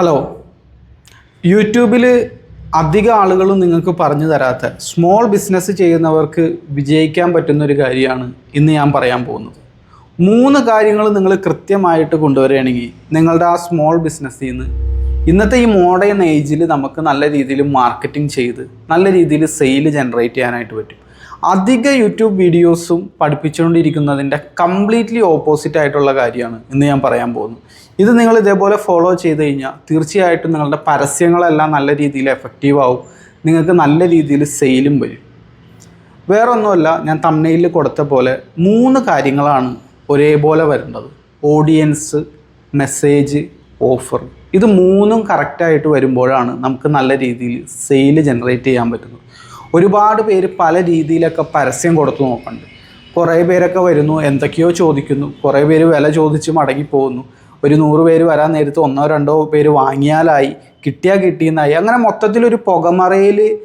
Hello യൂട്യൂബിൽ അധിക ആളുകളും നിങ്ങൾക്ക് പറഞ്ഞു തരാത്ത സ്മോൾ ബിസിനസ് ചെയ്യുന്നവർക്ക് വിജയിക്കാൻ പറ്റുന്ന ഒരു കാര്യമാണ് ഇന്ന് ഞാൻ പറയാൻ പോകുന്നത്. മൂന്ന് കാര്യങ്ങൾ നിങ്ങൾ കൃത്യമായിട്ട് കൊണ്ടുവരികയാണെങ്കിൽ നിങ്ങളുടെ ആ സ്മോൾ ബിസിനസ്സിൽ നിന്ന് ഇന്നത്തെ ഈ മോഡേൺ ഏജിൽ നമുക്ക് നല്ല രീതിയിൽ മാർക്കറ്റിംഗ് ചെയ്ത് നല്ല രീതിയിൽ സെയിൽ ജനറേറ്റ് ചെയ്യാനായിട്ട് പറ്റും. അധിക യൂട്യൂബ് വീഡിയോസും പഠിപ്പിച്ചുകൊണ്ടിരിക്കുന്നതിന്റെ കംപ്ലീറ്റ്ലി ഓപ്പോസിറ്റ് ആയിട്ടുള്ള കാര്യമാണ് ഇന്ന് ഞാൻ പറയാൻ പോകുന്നത്. ഇത് നിങ്ങൾ ഇതേപോലെ ഫോളോ ചെയ്ത് കഴിഞ്ഞാൽ തീർച്ചയായിട്ടും നിങ്ങളുടെ പരസ്യങ്ങളെല്ലാം നല്ല രീതിയിൽ എഫക്റ്റീവ് ആവും. നിങ്ങൾക്ക് നല്ല രീതിയിൽ സെയിലും വരും. വേറെ ഒന്നുമല്ല ഞാൻ തമ്മനയിൽ കൊടുത്ത പോലെ മൂന്ന് കാര്യങ്ങളാണ് ഒരേപോലെ വരേണ്ടത് ഓഡിയൻസ് മെസ്സേജ് ഓഫർ ഇത് മൂന്നും കറക്റ്റായിട്ട് വരുമ്പോഴാണ് നമുക്ക് നല്ല രീതിയിൽ സെയിൽ ജനറേറ്റ് ചെയ്യാൻ പറ്റുന്നത്. ഒരുപാട് പേര് പല രീതിയിലൊക്കെ പരസ്യം കൊടുത്തു നോക്കുന്നുണ്ട് കുറേ പേരൊക്കെ വരുന്നു എന്തൊക്കെയോ ചോദിക്കുന്നു. കുറേ പേര് വില ചോദിച്ച് മടങ്ങിപ്പോകുന്നു ഒരു നൂറ് പേര് വരാൻ നേരത്ത് ഒന്നോ രണ്ടോ പേര് വാങ്ങിയാലായി കിട്ടിയാൽ കിട്ടിയെന്നായി. അങ്ങനെ മൊത്തത്തിലൊരു പുകമറയിൽ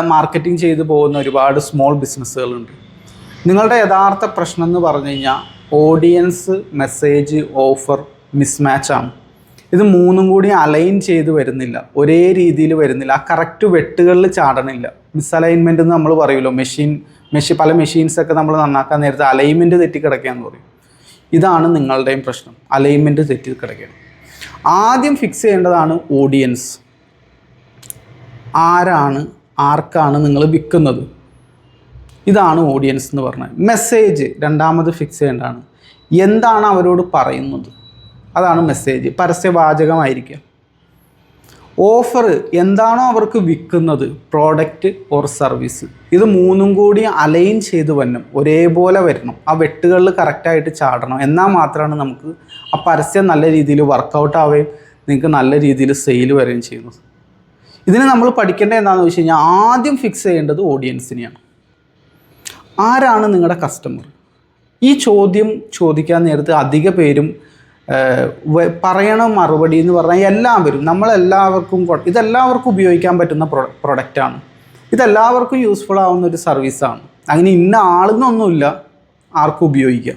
മാർക്കറ്റിംഗ് ചെയ്തു പോകുന്ന ഒരുപാട് സ്മോൾ ബിസിനസ്സുകളുണ്ട് നിങ്ങളുടെ യഥാർത്ഥ പ്രശ്നം എന്ന് പറഞ്ഞു കഴിഞ്ഞാൽ ഓഡിയൻസ് മെസ്സേജ് ഓഫർ മിസ്മാച്ചാണ് ഇത് മൂന്നും കൂടി അലൈൻ ചെയ്ത് വരുന്നില്ല. ഒരേ രീതിയിൽ വരുന്നില്ല. ആ കറക്റ്റ് വെട്ടുകളിൽ ചാടണില്ല. മിസ്അലൈൻമെന്റ് എന്ന് നമ്മൾ പറയുമല്ലോ. മെഷീൻ മെഷീൻ പല മെഷീൻസൊക്കെ നമ്മൾ നന്നാക്കാൻ നേരത്തെ അലൈൻമെന്റ് തെറ്റിക്കിടക്കുകയെന്ന് പറയും. ഇതാണ് നിങ്ങളുടെയും പ്രശ്നം. അലൈൻമെന്റ് തെറ്റി കിടക്കുകയാണ്. ആദ്യം ഫിക്സ് ചെയ്യേണ്ടതാണ് ഓഡിയൻസ് ആരാണ് ആർക്കാണ് നിങ്ങൾ വിൽക്കുന്നത്? ഇതാണ് ഓഡിയൻസ് എന്ന് പറഞ്ഞത്. മെസ്സേജ് രണ്ടാമത് ഫിക്സ് ചെയ്യേണ്ടതാണ്. എന്താണ് അവരോട് പറയുന്നത്? അതാണ് മെസ്സേജ് പരസ്യവാചകമായിരിക്കുക. ഓഫർ എന്താണോ അവർക്ക് വിൽക്കുന്നത് പ്രോഡക്റ്റ് ഓർ സർവീസ് ഇത് മൂന്നും കൂടി അലൈൻ ചെയ്ത് വരണം. ഒരേപോലെ വരണം. ആ വെട്ടുകളിൽ കറക്റ്റായിട്ട് ചാടണം. എന്നാൽ മാത്രമാണ് നമുക്ക് ആ പരസ്യം നല്ല രീതിയിൽ വർക്കൗട്ട് ആവുകയും നിങ്ങൾക്ക് നല്ല രീതിയിൽ സെയിൽ വരികയും ചെയ്യുന്നത്. ഇതിന് നമ്മൾ പഠിക്കേണ്ടത് എന്താണെന്ന് വെച്ച് കഴിഞ്ഞാൽ ആദ്യം ഫിക്സ് ചെയ്യേണ്ടത് ഓഡിയൻസിനെയാണ് ആരാണ് നിങ്ങളുടെ കസ്റ്റമർ ഈ ചോദ്യം ചോദിക്കാൻ നേരത്ത് അധിക പേരും പറയണ മറുപടി എന്ന് പറഞ്ഞാൽ എല്ലാം വരും. നമ്മളെല്ലാവർക്കും ഇതെല്ലാവർക്കും ഉപയോഗിക്കാൻ പറ്റുന്ന പ്രൊ പ്രൊഡക്റ്റാണ് ഇതെല്ലാവർക്കും യൂസ്ഫുൾ ആവുന്ന ഒരു സർവീസാണ് അങ്ങനെ ഇന്ന ആളെന്നൊന്നുമില്ല ആർക്കും ഉപയോഗിക്കാം.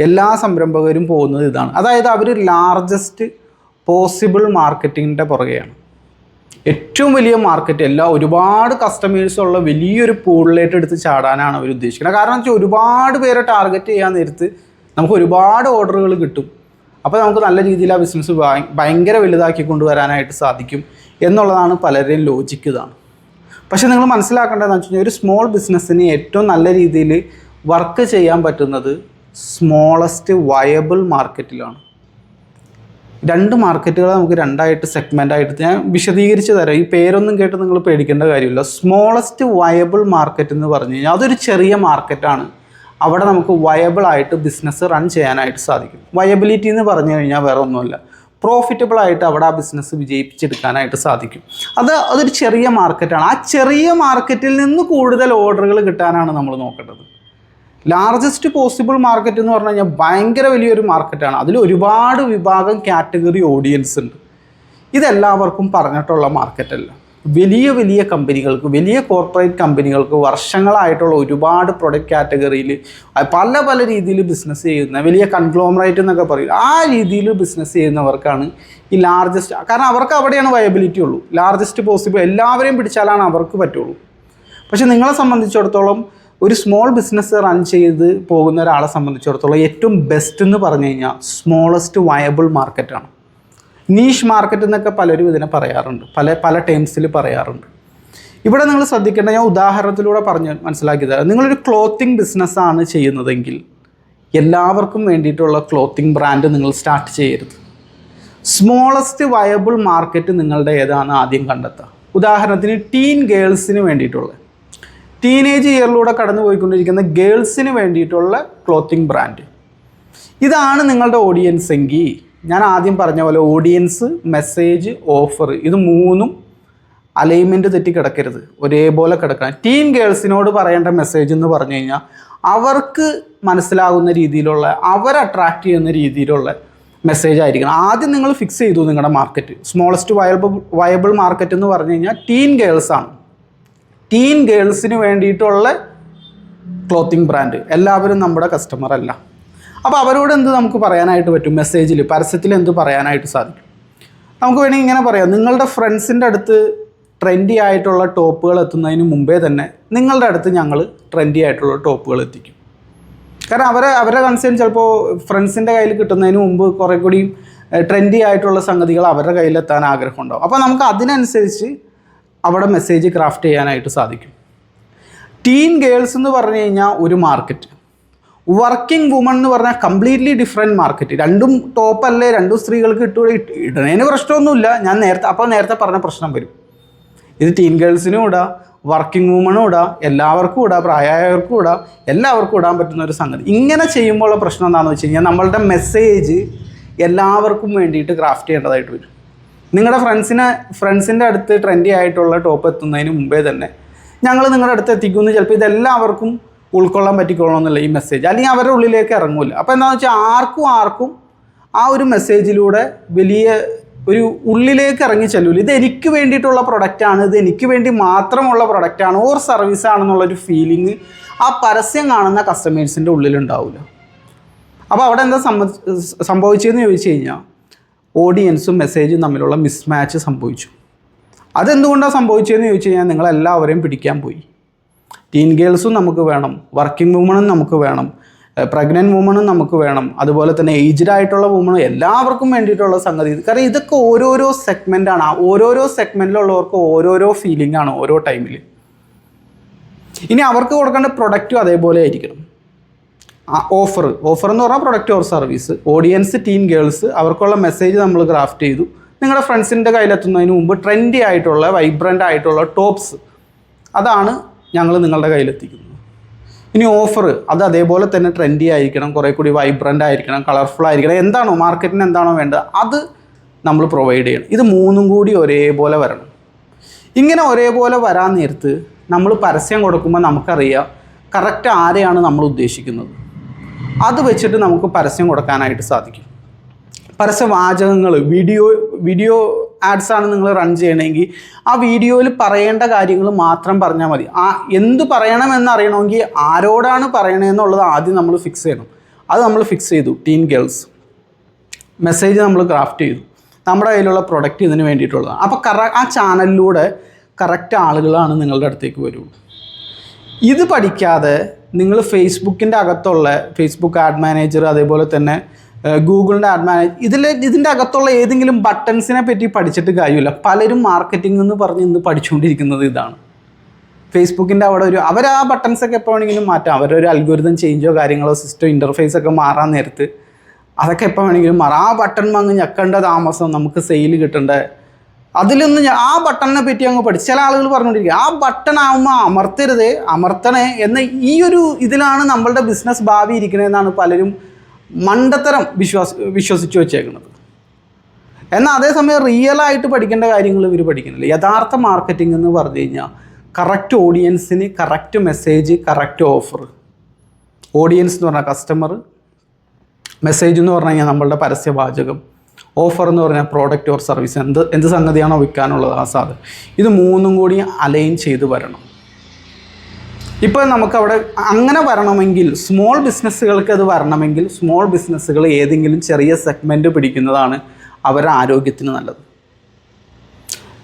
എല്ലാ സംരംഭകരും പോകുന്നത് ഇതാണ്. അതായത് അവർ ലാർജസ്റ്റ് പോസിബിൾ മാർക്കറ്റിങ്ങിന്റെ പുറകെയാണ്. ഏറ്റവും വലിയ മാർക്കറ്റ് എല്ലാ ഒരുപാട് കസ്റ്റമേഴ്സുള്ള വലിയൊരു പൂളിലേക്ക് എടുത്ത് ചാടാനാണ് അവർ ഉദ്ദേശിക്കുന്നത് കാരണം വെച്ചാൽ ഒരുപാട് പേരെ ടാർഗറ്റ് ചെയ്യാൻ നേരത്ത് നമുക്ക് ഒരുപാട് ഓർഡറുകൾ കിട്ടും. അപ്പോൾ നമുക്ക് നല്ല രീതിയിൽ ആ ബിസിനസ് ഭയങ്കര വലുതാക്കി കൊണ്ടുവരാനായിട്ട് സാധിക്കും എന്നുള്ളതാണ് പലരുടെയും ലോജിക്ക് ഇതാണ്. പക്ഷേ നിങ്ങൾ മനസ്സിലാക്കേണ്ടതെന്ന് വെച്ച് കഴിഞ്ഞാൽ ഒരു സ്മോൾ ബിസിനസ്സിന് ഏറ്റവും നല്ല രീതിയിൽ വർക്ക് ചെയ്യാൻ പറ്റുന്നത് സ്മോളസ്റ്റ് വയബിൾ മാർക്കറ്റിലാണ് രണ്ട് മാർക്കറ്റുകളെ നമുക്ക് രണ്ടായിട്ട് സെഗ്മെന്റ് ആയിട്ട് ഞാൻ വിശദീകരിച്ച് തരാം. ഈ പേരൊന്നും കേട്ട് നിങ്ങൾ പേടിക്കേണ്ട കാര്യമില്ല. സ്മോളസ്റ്റ് വയബിൾ മാർക്കറ്റ് എന്ന് പറഞ്ഞു കഴിഞ്ഞാൽ അതൊരു ചെറിയ മാർക്കറ്റാണ് അവിടെ നമുക്ക് വയബിൾ ആയിട്ട് ബിസിനസ് റൺ ചെയ്യാനായിട്ട് സാധിക്കും. വയബിലിറ്റി എന്ന് പറഞ്ഞു കഴിഞ്ഞാൽ വേറെ ഒന്നുമില്ല. പ്രോഫിറ്റബിൾ ആയിട്ട് അവിടെ ആ ബിസിനസ് വിജയിപ്പിച്ചെടുക്കാനായിട്ട് സാധിക്കും. അത് അതൊരു ചെറിയ മാർക്കറ്റാണ് ആ ചെറിയ മാർക്കറ്റിൽ നിന്ന് കൂടുതൽ ഓർഡറുകൾ കിട്ടാനാണ് നമ്മൾ നോക്കേണ്ടത്. ലാർജസ്റ്റ് പോസിബിൾ മാർക്കറ്റ് എന്ന് പറഞ്ഞു കഴിഞ്ഞാൽ ഭയങ്കര വലിയൊരു മാർക്കറ്റാണ് അതിൽ ഒരുപാട് വിഭാഗം കാറ്റഗറി ഓഡിയൻസ് ഉണ്ട്. ഇതെല്ലാവർക്കും പറഞ്ഞിട്ടുള്ള മാർക്കറ്റല്ല വലിയ വലിയ കമ്പനികൾക്ക് വലിയ കോർപ്പറേറ്റ് കമ്പനികൾക്ക് വർഷങ്ങളായിട്ടുള്ള ഒരുപാട് പ്രൊഡക്റ്റ് കാറ്റഗറിയിൽ പല പല രീതിയിൽ ബിസിനസ് ചെയ്യുന്ന വലിയ കൺഗ്ലോമറേറ്റ് എന്നൊക്കെ പറയും ആ രീതിയിൽ ബിസിനസ് ചെയ്യുന്നവർക്കാണ് ഈ ലാർജസ്റ്റ് കാരണം അവർക്ക് അവിടെയാണ് വയബിലിറ്റി ഉള്ളൂ. ലാർജസ്റ്റ് പോസിബിൾ എല്ലാവരെയും പിടിച്ചാലാണ് അവർക്ക് പറ്റുള്ളൂ. പക്ഷേ നിങ്ങളെ സംബന്ധിച്ചിടത്തോളം ഒരു സ്മോൾ ബിസിനസ് റൺ ചെയ്ത് പോകുന്ന ഒരാളെ സംബന്ധിച്ചിടത്തോളം ഏറ്റവും ബെസ്റ്റ് എന്ന് പറഞ്ഞു കഴിഞ്ഞാൽ സ്മോളസ്റ്റ് വയബിൾ മാർക്കറ്റാണ് നീഷ് മാർക്കറ്റ് എന്നൊക്കെ പലരും ഇതിനെ പറയാറുണ്ട്. പല പല ടേംസിൽ പറയാറുണ്ട്. ഇവിടെ നിങ്ങൾ ശ്രദ്ധിക്കേണ്ട ഞാൻ ഉദാഹരണത്തിലൂടെ പറഞ്ഞ് മനസ്സിലാക്കി തരാം നിങ്ങളൊരു ക്ലോത്തിങ് ബിസിനസ്സാണ് ചെയ്യുന്നതെങ്കിൽ എല്ലാവർക്കും വേണ്ടിയിട്ടുള്ള ക്ലോത്തിങ് ബ്രാൻഡ് നിങ്ങൾ സ്റ്റാർട്ട് ചെയ്യരുത്. സ്മോളസ്റ്റ് വയബിൾ മാർക്കറ്റ് നിങ്ങളുടെ ഏതാണ് ആദ്യം കണ്ടെത്തുക? ഉദാഹരണത്തിന് ടീൻ ഗേൾസിന് വേണ്ടിയിട്ടുള്ള. ടീനേജ് ഇയറിലൂടെ കടന്നു പോയിക്കൊണ്ടിരിക്കുന്ന ഗേൾസിന് വേണ്ടിയിട്ടുള്ള ക്ലോത്തിങ് ബ്രാൻഡ് ഇതാണ് നിങ്ങളുടെ ഓഡിയൻസ് എങ്കിൽ ഞാൻ ആദ്യം പറഞ്ഞ പോലെ ഓഡിയൻസ് മെസ്സേജ് ഓഫർ ഇത് മൂന്നും അലൈൻമെന്റ് തെറ്റി കിടക്കരുത്. ഒരേപോലെ കിടക്കണം. ടീൻ ഗേൾസിനോട് പറയേണ്ട മെസ്സേജ് എന്ന് പറഞ്ഞു കഴിഞ്ഞാൽ അവർക്ക് മനസ്സിലാകുന്ന രീതിയിലുള്ള അവരെ അട്രാക്റ്റ് ചെയ്യുന്ന രീതിയിലുള്ള മെസ്സേജ് ആയിരിക്കണം. ആദ്യം നിങ്ങൾ ഫിക്സ് ചെയ്തു നിങ്ങളുടെ market smallest viable viable market എന്ന് പറഞ്ഞു കഴിഞ്ഞാൽ ടീൻ ഗേൾസാണ് ടീൻ ഗേൾസിന് വേണ്ടിയിട്ടുള്ള ക്ലോത്തിങ് ബ്രാൻഡ് എല്ലാവരും നമ്മുടെ കസ്റ്റമർ അല്ല. അപ്പോൾ അവരോട് എന്ത് നമുക്ക് പറയാനായിട്ട് പറ്റും? മെസ്സേജിൽ പരസ്യത്തിൽ എന്ത് പറയാനായിട്ട് സാധിക്കും? നമുക്ക് വേണമെങ്കിൽ ഇങ്ങനെ പറയാം. നിങ്ങളുടെ ഫ്രണ്ട്സിന്റെ അടുത്ത് ട്രെൻഡി ആയിട്ടുള്ള ടോപ്പുകൾ എത്തുന്നതിന് മുമ്പേ തന്നെ നിങ്ങളുടെ അടുത്ത് ഞങ്ങൾ ട്രെൻഡി ആയിട്ടുള്ള ടോപ്പുകൾ എത്തിക്കും. കാരണം അവരെ അവരെ കൺസേൺ ചിലപ്പോൾ ഫ്രണ്ട്സിന്റെ കയ്യിൽ കിട്ടുന്നതിന് മുമ്പ് കുറേ കൂടി ട്രെൻഡി ആയിട്ടുള്ള സംഗതികൾ അവരുടെ കയ്യിലെത്താൻ ആഗ്രഹം ഉണ്ടാവും. അപ്പോൾ നമുക്ക് അതിനനുസരിച്ച് അവിടെ മെസ്സേജ് ക്രാഫ്റ്റ് ചെയ്യാനായിട്ട് സാധിക്കും. ടീൻ ഗേൾസ് എന്ന് പറഞ്ഞു കഴിഞ്ഞാൽ ഒരു മാർക്കറ്റ് വർക്കിംഗ് വുമൺ എന്ന് പറഞ്ഞാൽ കംപ്ലീറ്റ്ലി ഡിഫറെന്റ് മാർക്കറ്റ് രണ്ടും ടോപ്പ് അല്ലേ രണ്ടും സ്ത്രീകൾക്ക് ഇട്ടു ഇടുന്നതിന് പ്രശ്നമൊന്നുമില്ല. ഞാൻ നേരത്തെ അപ്പോൾ നേരത്തെ പറഞ്ഞ പ്രശ്നം വരും. ഇത് ടീൻ ഗേൾസിനും ഇടാം വർക്കിംഗ് വുമണും ഇടാം എല്ലാവർക്കും ഇടാം പ്രായമായവർക്കും ഇടാം എല്ലാവർക്കും ഇടാൻ പറ്റുന്ന ഒരു സംഗതി. ഇങ്ങനെ ചെയ്യുമ്പോഴുള്ള പ്രശ്നം എന്താണെന്ന് വെച്ച് കഴിഞ്ഞാൽ നമ്മളുടെ മെസ്സേജ് എല്ലാവർക്കും വേണ്ടിയിട്ട് ക്രാഫ്റ്റ് ചെയ്യേണ്ടതായിട്ട് വരും. നിങ്ങളുടെ ഫ്രണ്ട്സിനെ ഫ്രണ്ട്സിന്റെ അടുത്ത് ട്രെൻഡി ആയിട്ടുള്ള ടോപ്പ് എത്തുന്നതിന് മുമ്പേ തന്നെ ഞങ്ങൾ നിങ്ങളുടെ അടുത്ത് എത്തിക്കുമെന്ന് ചിലപ്പോൾ ഇതെല്ലാവർക്കും ഉൾക്കൊള്ളാൻ പറ്റിക്കൊള്ളണമെന്നില്ല ഈ മെസ്സേജ് അല്ലെങ്കിൽ അവരുടെ ഉള്ളിലേക്ക് ഇറങ്ങില്ല അപ്പോൾ എന്താണെന്ന് വെച്ചാൽ ആർക്കും ആർക്കും ആ ഒരു മെസ്സേജിലൂടെ വലിയ ഒരു ഉള്ളിലേക്ക് ഇറങ്ങി ചെല്ലൂല. ഇത് എനിക്ക് വേണ്ടിയിട്ടുള്ള പ്രൊഡക്റ്റാണ് ഇത് എനിക്ക് വേണ്ടി മാത്രമുള്ള പ്രൊഡക്റ്റാണ് ഓർ സർവീസ് ആണെന്നുള്ളൊരു ഫീലിംഗ് ആ പരസ്യം കാണുന്ന കസ്റ്റമേഴ്സിന്റെ ഉള്ളിലുണ്ടാവില്ല അപ്പോൾ അവിടെ എന്താ സംഭ സംഭവിച്ചതെന്ന് ചോദിച്ചു കഴിഞ്ഞാൽ ഓഡിയൻസും മെസ്സേജും തമ്മിലുള്ള മിസ്മാച്ച് സംഭവിച്ചു. അതെന്തുകൊണ്ടാണ് സംഭവിച്ചതെന്ന് ചോദിച്ചു കഴിഞ്ഞാൽ നിങ്ങളെല്ലാവരെയും പിടിക്കാൻ പോയി. ടീൻ ഗേൾസും നമുക്ക് വേണം വർക്കിംഗ് വുമണും നമുക്ക് വേണം പ്രഗ്നന്റ് വുമണും നമുക്ക് വേണം അതുപോലെ തന്നെ ഏജ്ഡ് ആയിട്ടുള്ള വുമണും എല്ലാവർക്കും വേണ്ടിയിട്ടുള്ള സംഗതി. കാരണം ഇതൊക്കെ ഓരോരോ സെഗ്മെന്റാണ് ഓരോരോ സെഗ്മെന്റിലുള്ളവർക്ക് ഓരോരോ ഫീലിംഗ് ആണ് ഓരോ ടൈമിൽ ഇനി അവർക്ക് കൊടുക്കേണ്ട പ്രൊഡക്റ്റും അതേപോലെ ആയിരിക്കണം. ഓഫർ ഓഫർ എന്ന് പറഞ്ഞാൽ product or service audience teen girls അവർക്കുള്ള മെസ്സേജ് നമ്മൾ ക്രാഫ്റ്റ് ചെയ്തു. നിങ്ങളുടെ ഫ്രണ്ട്സിന്റെ കയ്യിലെത്തുന്നതിന് മുമ്പ് ട്രെൻഡി ആയിട്ടുള്ള വൈബ്രന്റ് ആയിട്ടുള്ള ടോപ്സ് അതാണ് ഞങ്ങൾ നിങ്ങളുടെ കയ്യിലെത്തിക്കുന്നത് ഇനി ഓഫർ അത് അതേപോലെ തന്നെ ട്രെൻഡി ആയിരിക്കണം കുറേ കൂടി വൈബ്രന്റ് ആയിരിക്കണം കളർഫുൾ ആയിരിക്കണം എന്താണോ മാർക്കറ്റിന് എന്താണോ വേണ്ടത് അത് നമ്മൾ പ്രൊവൈഡ് ചെയ്യണം. ഇത് മൂന്നും കൂടി ഒരേപോലെ വരണം. ഇങ്ങനെ ഒരേപോലെ വരാൻ നേരത്ത് നമ്മൾ പരസ്യം കൊടുക്കുമ്പോൾ നമുക്കറിയാം കറക്റ്റ് ആരെയാണ് നമ്മൾ ഉദ്ദേശിക്കുന്നത്. അത് വെച്ചിട്ട് നമുക്ക് പരസ്യം കൊടുക്കാനായിട്ട് സാധിക്കും. പരസ്യവാചകങ്ങൾ വീഡിയോ വീഡിയോ ആഡ്സ് ആണ് നിങ്ങൾ റൺ ചെയ്യണമെങ്കിൽ ആ വീഡിയോയിൽ പറയേണ്ട കാര്യങ്ങൾ മാത്രം പറഞ്ഞാൽ മതി. ആ എന്ത് പറയണമെന്ന് അറിയണമെങ്കിൽ ആരോടാണ് പറയണമെന്നുള്ളത് ആദ്യം നമ്മൾ ഫിക്സ് ചെയ്യണം. അത് നമ്മൾ ഫിക്സ് ചെയ്തു ടീൻ ഗേൾസ് മെസ്സേജ് നമ്മൾ ക്രാഫ്റ്റ് ചെയ്തു. നമ്മുടെ കയ്യിലുള്ള പ്രൊഡക്റ്റ് ഇതിന് വേണ്ടിയിട്ടുള്ളതാണ്. അപ്പോൾ കറ ആ ചാനലിലൂടെ കറക്റ്റ് ആളുകളാണ് നിങ്ങളുടെ അടുത്തേക്ക് വരുള്ളൂ. ഇത് പഠിക്കാതെ നിങ്ങൾ ഫേസ്ബുക്കിന്റെ അകത്തുള്ള ഫേസ്ബുക്ക് ആഡ് മാനേജർ അതേപോലെ തന്നെ ഗൂഗിളിന്റെ ആഡ് മാനേജ് ഇതിൽ ഇതിന്റെ അകത്തുള്ള ഏതെങ്കിലും ബട്ടൺസിനെ പറ്റി പഠിച്ചിട്ട് കാര്യമില്ല. പലരും മാർക്കറ്റിംഗ് എന്ന് പറഞ്ഞ് ഇന്ന് പഠിച്ചുകൊണ്ടിരിക്കുന്നത് ഇതാണ്. ഫേസ്ബുക്കിന്റെ അവിടെ ഒരു അവർ ആ ബട്ടൺസൊക്കെ എപ്പോൾ വേണമെങ്കിലും മാറ്റാം. ഒരു അൽഗോരിതം ചേഞ്ചോ കാര്യങ്ങളോ സിസ്റ്റം ഇന്റർഫേസ് ഒക്കെ മാറാൻ നേരത്ത് അതൊക്കെ എപ്പോൾ വേണമെങ്കിലും മാറാം. ആ ബട്ടൺ അങ്ങ് ഞെക്കേണ്ട താമസം നമുക്ക് സെയിൽ കിട്ടേണ്ട. അതിലൊന്ന് ഞാൻ ആ ബട്ടണിനെ പറ്റി അങ്ങ് പഠിച്ചു ചില ആളുകൾ പറഞ്ഞുകൊണ്ടിരിക്കുക ആ ബട്ടൺ ആകുമ്പോൾ അമർത്തരുത്. അമർത്തണേ എന്ന ഈ ഒരു ഇതിലാണ് നമ്മളുടെ ബിസിനസ് ഭാവി ഇരിക്കണതെന്നാണ് പലരും മണ്ടത്തരം വിശ്വാസ വിശ്വസിച്ച് വെച്ചേക്കുന്നത്. എന്നാൽ അതേസമയം റിയലായിട്ട് പഠിക്കേണ്ട കാര്യങ്ങൾ ഇവർ പഠിക്കുന്നില്ല. യഥാർത്ഥ മാർക്കറ്റിംഗ് എന്ന് പറഞ്ഞു കഴിഞ്ഞാൽ കറക്റ്റ് ഓഡിയൻസിന് correct message correct offer audience എന്ന് പറഞ്ഞാൽ കസ്റ്റമർ മെസ്സേജ് എന്ന് പറഞ്ഞു കഴിഞ്ഞാൽ നമ്മളുടെ പരസ്യവാചകം. ഓഫർ എന്ന് പറഞ്ഞാൽ പ്രോഡക്റ്റ് ഓർ സർവീസ് എന്ത് എന്ത് സംഗതിയാണോ വിൽക്കാനുള്ളത് ആ സാധനം. ഇത് മൂന്നും കൂടി അലൈൻ ചെയ്ത് വരണം. ഇപ്പോൾ നമുക്കവിടെ അങ്ങനെ വരണമെങ്കിൽ സ്മോൾ ബിസിനസ്സുകൾക്ക് അത് വരണമെങ്കിൽ സ്മോൾ ബിസിനസ്സുകൾ ഏതെങ്കിലും ചെറിയ സെഗ്മെന്റ് പിടിക്കുന്നതാണ് അവരുടെ ആരോഗ്യത്തിന് നല്ലത്.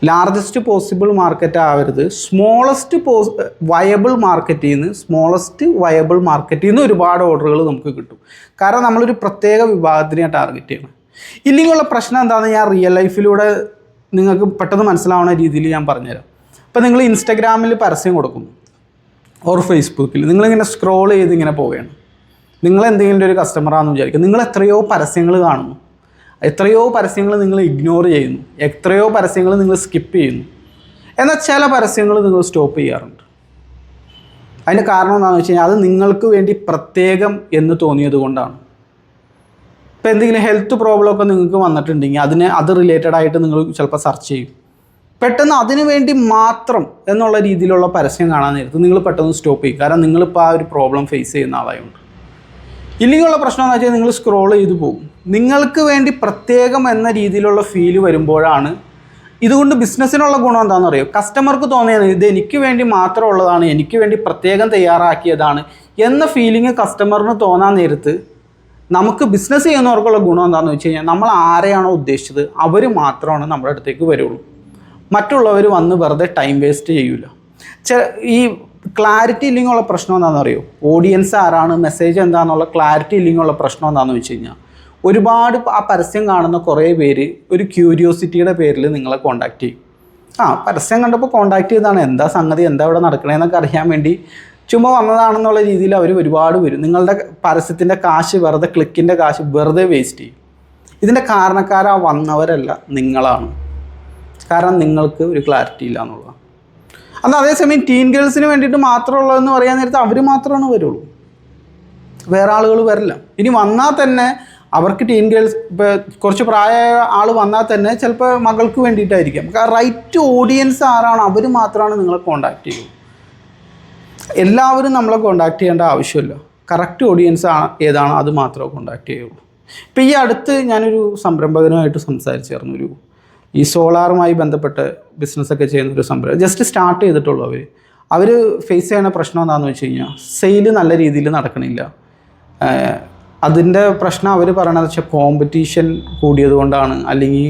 ലാർജസ്റ്റ് പോസിബിൾ മാർക്കറ്റ് ആവരുത്. സ്മോളസ്റ്റ് പോസ് വയബിൾ മാർക്കറ്റിൽ നിന്ന് സ്മോളസ്റ്റ് വയബിൾ മാർക്കറ്റിൽ നിന്ന് ഒരുപാട് ഓർഡറുകൾ നമുക്ക് കിട്ടും. കാരണം നമ്മളൊരു പ്രത്യേക വിഭാഗത്തിനെ ടാർഗറ്റ് ചെയ്യണം. ഇല്ലെങ്കിലുള്ള പ്രശ്നം എന്താണെന്ന് ഞാൻ റിയൽ ലൈഫിലൂടെ നിങ്ങൾക്ക് പെട്ടെന്ന് മനസ്സിലാവുന്ന രീതിയിൽ ഞാൻ പറഞ്ഞുതരാം. അപ്പോൾ നിങ്ങൾ ഇൻസ്റ്റഗ്രാമിൽ പരസ്യം കൊടുക്കുന്നു. ഓർ ഫേസ്ബുക്കിൽ നിങ്ങളിങ്ങനെ സ്ക്രോൾ ചെയ്ത് ഇങ്ങനെ പോവുകയാണ്. നിങ്ങൾ എന്തെങ്കിലും ഒരു കസ്റ്റമറാണെന്ന് വിചാരിക്കും. നിങ്ങൾ എത്രയോ പരസ്യങ്ങൾ കാണുന്നു. എത്രയോ പരസ്യങ്ങൾ നിങ്ങൾ ഇഗ്നോർ ചെയ്യുന്നു. എത്രയോ പരസ്യങ്ങൾ നിങ്ങൾ സ്കിപ്പ് ചെയ്യുന്നു. എന്നാൽ ചില പരസ്യങ്ങൾ നിങ്ങൾ സ്റ്റോപ്പ് ചെയ്യാറുണ്ട്. അതിന്റെ കാരണം എന്താണെന്ന് വെച്ച് കഴിഞ്ഞാൽ അത് നിങ്ങൾക്ക് വേണ്ടി പ്രത്യേകം എന്ന് തോന്നിയത് കൊണ്ടാണ്. ഇപ്പോൾ എന്തെങ്കിലും ഹെൽത്ത് പ്രോബ്ലം ഒക്കെ നിങ്ങൾക്ക് വന്നിട്ടുണ്ടെങ്കിൽ അതിന് അത് റിലേറ്റഡ് ആയിട്ട് നിങ്ങൾ ചിലപ്പോൾ സെർച്ച് ചെയ്യും. പെട്ടെന്ന് അതിനു വേണ്ടി മാത്രം എന്നുള്ള രീതിയിലുള്ള പരസ്യം കാണാൻ നേരത്ത് നിങ്ങൾ പെട്ടെന്ന് സ്റ്റോപ്പ് ചെയ്യും. കാരണം നിങ്ങളിപ്പോൾ ആ ഒരു പ്രോബ്ലം ഫേസ് ചെയ്യുന്ന ആളായതുകൊണ്ട് ഇല്ലെങ്കിലുള്ള പ്രശ്നം എന്ന് വെച്ചാൽ നിങ്ങൾ സ്ക്രോൾ ചെയ്തു പോകും നിങ്ങൾക്ക് വേണ്ടി പ്രത്യേകം എന്ന രീതിയിലുള്ള ഫീൽ വരുമ്പോഴാണ് ഇതുകൊണ്ട് ബിസിനസ്സിനുള്ള ഗുണം എന്താണെന്ന് അറിയോ കസ്റ്റമർക്ക് തോന്നിയത് ഇത് എനിക്ക് വേണ്ടി മാത്രമുള്ളതാണ് എനിക്ക് വേണ്ടി പ്രത്യേകം തയ്യാറാക്കിയതാണ് എന്ന ഫീലിംഗ് കസ്റ്റമറിന് തോന്നാൻ നേരത്ത് നമുക്ക് ബിസിനസ് ചെയ്യുന്നവർക്കുള്ള ഗുണം എന്താണെന്ന് വെച്ച് കഴിഞ്ഞാൽ നമ്മൾ ആരെയാണോ ഉദ്ദേശിച്ചത് അവർ മാത്രമാണ് നമ്മുടെ അടുത്തേക്ക് വരുള്ളൂ. മറ്റുള്ളവർ വന്ന് വെറുതെ ടൈം വേസ്റ്റ് ചെയ്യൂല. ഈ ക്ലാരിറ്റി ഇല്ലെങ്കിലുള്ള പ്രശ്നം എന്താണെന്ന് അറിയോ ഓഡിയൻസ് ആരാണ് മെസ്സേജ് എന്താണെന്നുള്ള ക്ലാരിറ്റി ഇല്ലെങ്കിലുള്ള പ്രശ്നം എന്താണെന്ന് വെച്ച് കഴിഞ്ഞാൽ ഒരുപാട് ആ പരസ്യം കാണുന്ന കുറേ പേര് ഒരു ക്യൂരിയോസിറ്റിയുടെ പേരിൽ നിങ്ങളെ കോണ്ടാക്ട് ചെയ്യും. ആ പരസ്യം കണ്ടപ്പോൾ കോണ്ടാക്ട് ചെയ്താണ് എന്താ സംഗതി? എന്താ ഇവിടെ നടക്കണേന്നൊക്കെ അറിയാൻ വേണ്ടി ചുമ്മാ വന്നതാണെന്നുള്ള രീതിയിൽ അവർ ഒരുപാട് വരും. നിങ്ങളുടെ പരസ്യത്തിന്റെ കാശ് വെറുതെ ക്ലിക്കിന്റെ കാശ് വെറുതെ വേസ്റ്റ് ചെയ്യും. ഇതിന്റെ കാരണക്കാരാ വന്നവരല്ല നിങ്ങളാണ്. കാരണം നിങ്ങൾക്ക് ഒരു ക്ലാരിറ്റി ഇല്ല എന്നുള്ളതാണ്. അന്ന് അതേസമയം ടീൻ ഗേൾസിന് വേണ്ടിയിട്ട് മാത്രമുള്ളതെന്ന് പറയാൻ നേരത്തെ അവർ മാത്രമാണ് വരുള്ളൂ. വേറെ ആളുകൾ വരില്ല. ഇനി വന്നാൽ തന്നെ അവർക്ക് ടീൻ ഗേൾസ് ഇപ്പോൾ കുറച്ച് പ്രായമായ ആൾ വന്നാൽ തന്നെ ചിലപ്പോൾ മകൾക്ക് വേണ്ടിയിട്ടായിരിക്കാം. റൈറ്റ് ഓഡിയൻസ് ആരാണ് അവർ മാത്രമാണ് നിങ്ങളെ കോണ്ടാക്ട് ചെയ്യുന്നത് എല്ലാവരും നമ്മളെ കോണ്ടാക്ട് ചെയ്യേണ്ട ആവശ്യമില്ല. കറക്റ്റ് ഓഡിയൻസ് ആ ഏതാണോ അത് മാത്രമേ കോണ്ടാക്ട് ചെയ്യുള്ളൂ. ഇപ്പോൾ ഈ അടുത്ത് ഞാനൊരു സംരംഭകനുമായിട്ട് സംസാരിച്ചായിരുന്നു ഒരു ഈ സോളാറുമായി ബന്ധപ്പെട്ട് ബിസിനസ്സൊക്കെ ചെയ്യുന്ന ഒരു സംരംഭം. ജസ്റ്റ് സ്റ്റാർട്ട് ചെയ്തിട്ടുള്ളൂ അവർ അവർ ഫേസ് ചെയ്യുന്ന പ്രശ്നം എന്താണെന്ന് വെച്ച് കഴിഞ്ഞാൽ സെയിൽ നല്ല രീതിയിൽ നടക്കണില്ല. അതിന്റെ പ്രശ്നം അവർ പറയണത് വെച്ചാൽ കോമ്പറ്റീഷൻ കൂടിയത് കൊണ്ടാണ് അല്ലെങ്കിൽ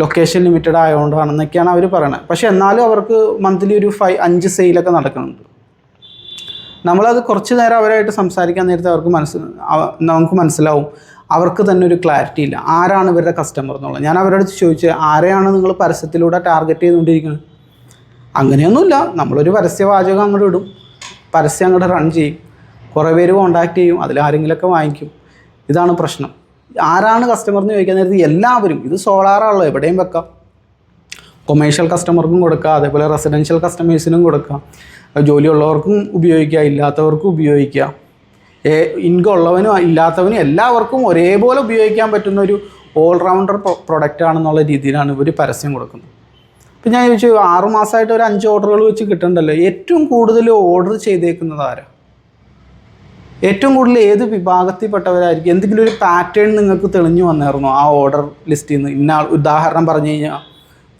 ലൊക്കേഷൻ ലിമിറ്റഡ് ആയതുകൊണ്ടാണെന്നൊക്കെയാണ് അവർ പറയണത്. പക്ഷേ എന്നാലും അവർക്ക് മന്ത്ലി ഒരു ഫൈവ് അഞ്ച് സെയിലൊക്കെ നടക്കുന്നുണ്ട്. നമ്മളത് കുറച്ച് നേരം അവരായിട്ട് സംസാരിക്കാൻ നേരത്തെ അവർക്ക് മനസ്സ് നമുക്ക് മനസ്സിലാവും. അവർക്ക് തന്നെ ഒരു ക്ലാരിറ്റി ഇല്ല. ആരാണ് ഇവരുടെ കസ്റ്റമർ എന്നുള്ളത്? ഞാൻ അവരോട് ചോദിച്ചു ആരെയാണ് നിങ്ങൾ പരസ്യത്തിലൂടെ ടാർഗറ്റ് ചെയ്തുകൊണ്ടിരിക്കുന്നത്? അങ്ങനെയൊന്നുമില്ല. നമ്മളൊരു പരസ്യവാചകം അങ്ങോട്ട് ഇടും. പരസ്യം അങ്ങോട്ട് റൺ ചെയ്യും. കുറേ പേര് കോണ്ടാക്ട് ചെയ്യും. അതിലാരെങ്കിലുമൊക്കെ വാങ്ങിക്കും. ഇതാണ് പ്രശ്നം. ആരാണ് കസ്റ്റമർ എന്ന് ചോദിക്കാൻ നേരത്ത് എല്ലാവരും ഇത് സോളാറാണല്ലോ എവിടെയും വെക്കാം. കൊമേഴ്ഷ്യൽ കസ്റ്റമർക്കും കൊടുക്കാം. അതേപോലെ റെസിഡൻഷ്യൽ കസ്റ്റമേഴ്സിനും കൊടുക്കാം. ജോലിയുള്ളവർക്കും ഉപയോഗിക്കാം. ഇല്ലാത്തവർക്കും ഉപയോഗിക്കാം. ഏ ഇൻകം ഉള്ളവനും ഇല്ലാത്തവനും എല്ലാവർക്കും ഒരേപോലെ ഉപയോഗിക്കാൻ പറ്റുന്ന ഒരു ഓൾറൗണ്ടർ പ്രൊഡക്റ്റ് ആണെന്നുള്ള രീതിയിലാണ് ഇവർ പരസ്യം കൊടുക്കുന്നത്. ഇപ്പം ഞാൻ ചോദിച്ചു ആറുമാസമായിട്ട് ഒരു അഞ്ച് ഓർഡറുകൾ വെച്ച് കിട്ടണ്ടല്ലോ? ഏറ്റവും കൂടുതൽ ഓർഡർ ചെയ്തേക്കുന്നത് ആരാ? ഏറ്റവും കൂടുതൽ ഏത് വിഭാഗത്തിൽപ്പെട്ടവരായിരിക്കും? എന്തെങ്കിലും ഒരു പാറ്റേൺ നിങ്ങൾക്ക് തെളിഞ്ഞു വന്നായിരുന്നോ ആ ഓർഡർ ലിസ്റ്റിൽ നിന്ന് ഇന്ന ഉദാഹരണം പറഞ്ഞു കഴിഞ്ഞാൽ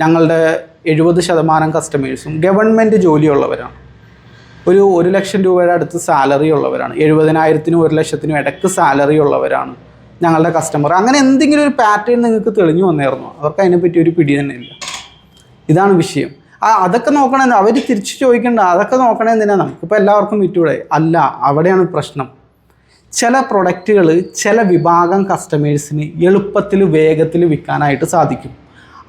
ഞങ്ങളുടെ എഴുപത് ശതമാനം കസ്റ്റമേഴ്സും ഗവൺമെന്റ് ജോലിയുള്ളവരാണ്. ഒരു ഒരു ലക്ഷം രൂപയുടെ അടുത്ത് സാലറി ഉള്ളവരാണ്. എഴുപതിനായിരത്തിനും ഒരു ലക്ഷത്തിനും ഇടയ്ക്ക് സാലറി ഉള്ളവരാണ് ഞങ്ങളുടെ കസ്റ്റമർ അങ്ങനെ എന്തെങ്കിലും ഒരു പാറ്റേൺ നിങ്ങൾക്ക് തെളിഞ്ഞു വന്നായിരുന്നു അവർക്ക് അതിനെപ്പറ്റി ഒരു പിടി തന്നെ ഇല്ല. ഇതാണ് വിഷയം. ആ അതൊക്കെ നോക്കണമെന്ന് അവർ തിരിച്ചു ചോദിക്കേണ്ട. അതൊക്കെ നോക്കണേ എന്തിനാ? നമുക്കിപ്പോൾ എല്ലാവർക്കും വിറ്റൂടെ? അല്ല അവിടെയാണ് പ്രശ്നം. ചില പ്രൊഡക്റ്റുകൾ ചില വിഭാഗം കസ്റ്റമേഴ്സിന് എളുപ്പത്തിൽ വേഗത്തിൽ വിൽക്കാനായിട്ട് സാധിക്കും.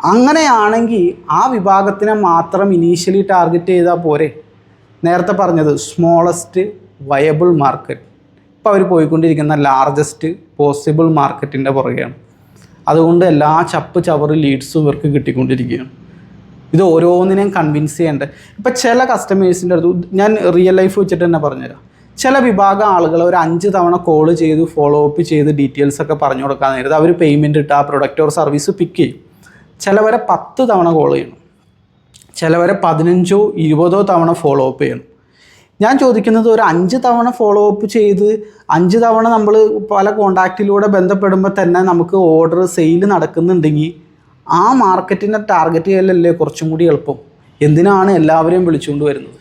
അങ്ങനെയാണെങ്കിൽ ആ വിഭാഗത്തിനെ മാത്രം ഇനീഷ്യലി ടാർഗറ്റ് ചെയ്താൽ പോരെ. നേരത്തെ പറഞ്ഞത് സ്മോളസ്റ്റ് വയബിൾ മാർക്കറ്റ് ഇപ്പോൾ അവർ പോയിക്കൊണ്ടിരിക്കുന്ന ലാർജസ്റ്റ് പോസിബിൾ മാർക്കറ്റിന്റെ പുറകെയാണ്. അതുകൊണ്ട് എല്ലാ ചപ്പ് ചവറ് ലീഡ്സും ഇവർക്ക് കിട്ടിക്കൊണ്ടിരിക്കുകയാണ്. ഇത് ഓരോന്നിനെയും കൺവിൻസ് ചെയ്യേണ്ടത് ഇപ്പം ചില കസ്റ്റമേഴ്സിന്റെ അടുത്ത് ഞാൻ റിയൽ ലൈഫ് വെച്ചിട്ട് തന്നെ പറഞ്ഞുതരാം. ചില വിഭാഗം ആളുകൾ ഒരു അഞ്ച് തവണ കോൾ ചെയ്ത് ഫോളോ അപ്പ് ചെയ്ത് ഡീറ്റെയിൽസ് ഒക്കെ പറഞ്ഞു കൊടുക്കാൻ നേരത്ത് അവർ പേയ്മെന്റ് ഇട്ട് ആ പ്രൊഡക്റ്റ് ഓർ സർവീസ് പിക്ക് ചെയ്യും. ചിലവരെ പത്ത് തവണ കോൾ ചെയ്യണം ചിലവരെ പതിനഞ്ചോ ഇരുപതോ തവണ ഫോളോ അപ്പ് ചെയ്യണം. ഞാൻ ചോദിക്കുന്നത് ഒരു അഞ്ച് തവണ ഫോളോ അപ്പ് ചെയ്ത് അഞ്ച് തവണ നമ്മൾ പല കോണ്ടാക്റ്റിലൂടെ ബന്ധപ്പെടുമ്പോൾ തന്നെ നമുക്ക് ഓർഡർ സെയിൽ നടക്കുന്നുണ്ടെങ്കിൽ ആ മാർക്കറ്റിനെ ടാർഗറ്റ് ചെയ്യലല്ലേ കുറച്ചും കൂടി എളുപ്പം. എന്തിനാണ് എല്ലാവരെയും വിളിച്ചുകൊണ്ട് വരുന്നത്?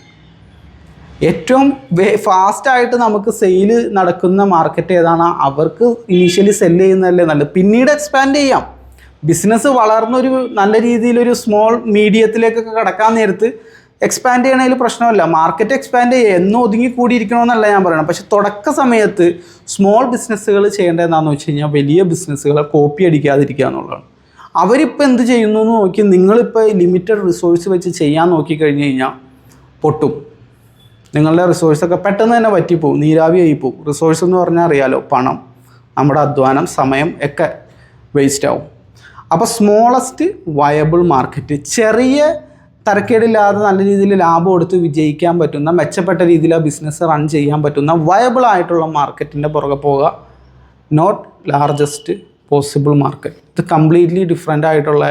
ഏറ്റവും വേ ഫാസ്റ്റായിട്ട് നമുക്ക് സെയിൽ നടക്കുന്ന മാർക്കറ്റ് ഏതാണ്? അവർക്ക് ഇനീഷ്യലി സെല്ല് ചെയ്യുന്നതല്ലേ നല്ലത്. പിന്നീട് എക്സ്പാൻഡ് ചെയ്യാം. ബിസിനസ് വളർന്നൊരു നല്ല രീതിയിലൊരു സ്മോൾ മീഡിയത്തിലേക്കൊക്കെ കടക്കാൻ നേരത്ത് എക്സ്പാൻഡ് ചെയ്യണതിൽ പ്രശ്നമല്ല. മാർക്കറ്റ് എക്സ്പാൻഡ് ചെയ്യുക എന്നും ഒതുങ്ങി കൂടിയിരിക്കണമെന്നല്ല ഞാൻ പറയണം പക്ഷെ തുടക്ക സമയത്ത് സ്മോൾ ബിസിനസ്സുകൾ ചെയ്യേണ്ടത് എന്താണെന്ന് വെച്ച് കഴിഞ്ഞാൽ വലിയ ബിസിനസ്സുകളെ കോപ്പി അടിക്കാതിരിക്കുക എന്നുള്ളതാണ്. അവരിപ്പോൾ എന്ത് ചെയ്യുന്നു എന്ന് നോക്കി നിങ്ങളിപ്പോൾ ലിമിറ്റഡ് റിസോഴ്സ് വെച്ച് ചെയ്യാൻ നോക്കിക്കഴിഞ്ഞ് കഴിഞ്ഞാൽ പൊട്ടും. നിങ്ങളുടെ റിസോഴ്സൊക്കെ പെട്ടെന്ന് തന്നെ പറ്റിപ്പോവും നീരാവിയായി പോവും റിസോഴ്സ് എന്ന് പറഞ്ഞാൽ അറിയാലോ പണം. നമ്മുടെ അധ്വാനം സമയം ഒക്കെ വേസ്റ്റ് ആവും. അപ്പോൾ സ്മോളസ്റ്റ് വയബിൾ മാർക്കറ്റ് ചെറിയ തരക്കേടില്ലാതെ നല്ല രീതിയിൽ ലാഭം എടുത്ത് വിജയിക്കാൻ പറ്റുന്ന മെച്ചപ്പെട്ട രീതിയിൽ ആ ബിസിനസ് റൺ ചെയ്യാൻ പറ്റുന്ന വയബിൾ ആയിട്ടുള്ള മാർക്കറ്റിന്റെ പുറകെ പോവുക. നോട്ട് ലാർജസ്റ്റ് പോസിബിൾ മാർക്കറ്റ് ഇത് കംപ്ലീറ്റ്ലി ഡിഫറെന്റ് ആയിട്ടുള്ള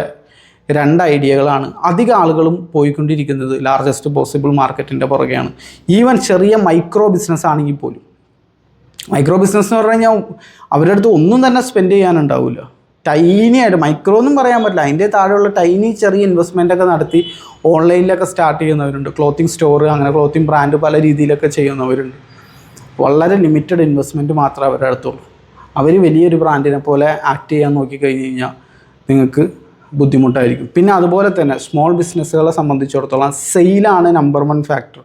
രണ്ട് ഐഡിയകളാണ് അധിക ആളുകളും പോയിക്കൊണ്ടിരിക്കുന്നത് ലാർജസ്റ്റ് പോസിബിൾ മാർക്കറ്റിന്റെ പുറകെയാണ്. ഈവൻ ചെറിയ മൈക്രോ ബിസിനസ് ആണെങ്കിൽ പോലും. മൈക്രോ ബിസിനസ് എന്ന് പറഞ്ഞു കഴിഞ്ഞാൽ അവരുടെ അടുത്ത് ഒന്നും തന്നെ സ്പെൻഡ് ചെയ്യാനുണ്ടാവില്ല ടൈനി ആയിട്ട് മൈക്രോ എന്നും പറയാൻ പറ്റില്ല. അതിന്റെ താഴെയുള്ള ടൈനി ചെറിയ ഇൻവെസ്റ്റ്മെന്റ് ഒക്കെ നടത്തി ഓൺലൈനിലൊക്കെ സ്റ്റാർട്ട് ചെയ്യുന്നവരുണ്ട്. ക്ലോത്തിങ് സ്റ്റോർ അങ്ങനെ ക്ലോത്തിങ് ബ്രാൻഡ് പല രീതിയിലൊക്കെ ചെയ്യുന്നവരുണ്ട്. വളരെ ലിമിറ്റഡ് ഇൻവെസ്റ്റ്മെന്റ് മാത്രമേ അവരുടെ അടുത്തുള്ളൂ. അവർ വലിയൊരു ബ്രാൻഡിനെ പോലെ ആക്ട് ചെയ്യാൻ നോക്കിക്കഴിഞ്ഞ് കഴിഞ്ഞാൽ നിങ്ങൾക്ക് ബുദ്ധിമുട്ടായിരിക്കും. പിന്നെ അതുപോലെ തന്നെ സ്മോൾ ബിസിനസ്സുകളെ സംബന്ധിച്ചിടത്തോളം സെയിലാണ് നമ്പർ വൺ ഫാക്ടർ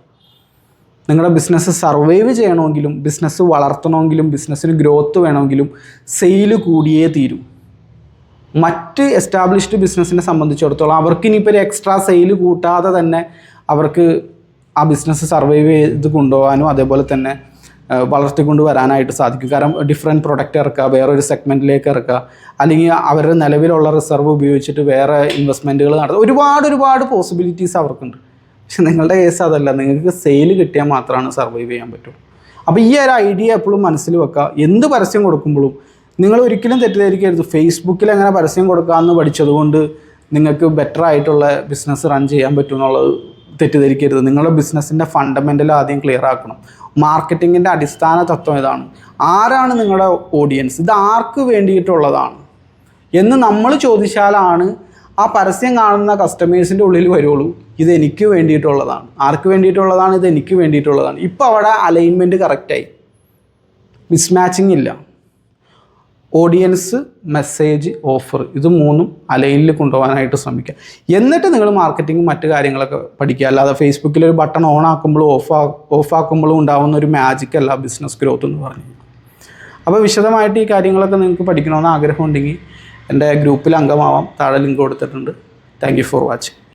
നിങ്ങളുടെ ബിസിനസ് സർവൈവ് ചെയ്യണമെങ്കിലും ബിസിനസ് വളർത്തണമെങ്കിലും ബിസിനസ്സിന് ഗ്രോത്ത് വേണമെങ്കിലും സെയിൽ കൂടിയേ തീരും. മറ്റ് എസ്റ്റാബ്ലിഷ്ഡ് ബിസിനസ്സിനെ സംബന്ധിച്ചിടത്തോളം അവർക്ക് ഇനിയിപ്പോൾ ഒരു എക്സ്ട്രാ സെയിൽ കൂട്ടാതെ തന്നെ അവർക്ക് ആ ബിസിനസ് സർവൈവ് ചെയ്ത് കൊണ്ടുപോകാനും അതേപോലെ തന്നെ വളർത്തിക്കൊണ്ട് വരാനായിട്ട് സാധിക്കും. കാരണം ഡിഫറെന്റ് പ്രൊഡക്റ്റ് ഇറക്കുക വേറൊരു സെഗ്മെന്റിലേക്ക് ഇറക്കുക അല്ലെങ്കിൽ അവരുടെ നിലവിലുള്ള റിസർവ് ഉപയോഗിച്ചിട്ട് വേറെ ഇൻവെസ്റ്റ്മെന്റുകൾ നടത്തുക. ഒരുപാട് ഒരുപാട് പോസിബിലിറ്റീസ് അവർക്കുണ്ട്. പക്ഷെ നിങ്ങളുടെ കേസ് അതല്ല. നിങ്ങൾക്ക് സെയിൽ കിട്ടിയാൽ മാത്രമാണ് സർവൈവ് ചെയ്യാൻ പറ്റുള്ളൂ. അപ്പോൾ ഈ ഒരു ഐഡിയ എപ്പോഴും മനസ്സിൽ വെക്കുക. എന്ത് പരസ്യം കൊടുക്കുമ്പോഴും നിങ്ങൾ ഒരിക്കലും തെറ്റിദ്ധരിക്കരുത്. ഫേസ്ബുക്കിൽ എങ്ങനെ പരസ്യം കൊടുക്കാമെന്ന് പഠിച്ചതുകൊണ്ട് നിങ്ങൾക്ക് ബെറ്റർ ആയിട്ടുള്ള ബിസിനസ് റൺ ചെയ്യാൻ പറ്റും എന്നുള്ളത് തെറ്റിദ്ധരിക്കരുത്. നിങ്ങളുടെ ബിസിനസ്സിന്റെ ഫണ്ടമെന്റൽ ആദ്യം ക്ലിയർ ആക്കണം. മാർക്കറ്റിങ്ങിന്റെ അടിസ്ഥാന തത്വം ഇതാണ്. ആരാണ് നിങ്ങളുടെ ഓഡിയൻസ് ഇത് ആർക്ക് വേണ്ടിയിട്ടുള്ളതാണ്? എന്ന് നമ്മൾ ചോദിച്ചാലാണ് ആ പരസ്യം കാണുന്ന കസ്റ്റമേഴ്സിന്റെ ഉള്ളിൽ വരുള്ളൂ. ഇത് എനിക്ക് വേണ്ടിയിട്ടുള്ളതാണ്. ആർക്ക് വേണ്ടിയിട്ടുള്ളതാണ്? ഇത് എനിക്ക് വേണ്ടിയിട്ടുള്ളതാണ്. ഇപ്പോൾ അവിടെ അലൈൻമെന്റ് കറക്റ്റായി മിസ്മാച്ചിങ് ഇല്ല. ഓഡിയൻസ് മെസ്സേജ് ഓഫർ ഇത് മൂന്നും അലൈനിൽ കൊണ്ടുപോകാനായിട്ട് ശ്രമിക്കുക. എന്നിട്ട് നിങ്ങൾ മാർക്കറ്റിംഗ് മറ്റു കാര്യങ്ങളൊക്കെ പഠിക്കുക. അല്ലാതെ ഫേസ്ബുക്കിൽ ഒരു ബട്ടൺ ഓൺ ആക്കുമ്പോഴും ഓഫ് ഓഫ് ആക്കുമ്പോഴും ഉണ്ടാകുന്ന ഒരു മാജിക് അല്ല ബിസിനസ് ഗ്രോത്ത് എന്ന് പറഞ്ഞു. അപ്പോൾ വിശദമായിട്ട് ഈ കാര്യങ്ങളൊക്കെ നിങ്ങൾക്ക് പഠിക്കണമെന്ന് ആഗ്രഹമുണ്ടെങ്കിൽ എന്റെ ഗ്രൂപ്പിൽ അംഗമാവാം. താഴെ ലിങ്ക് കൊടുത്തിട്ടുണ്ട്. Thank for watching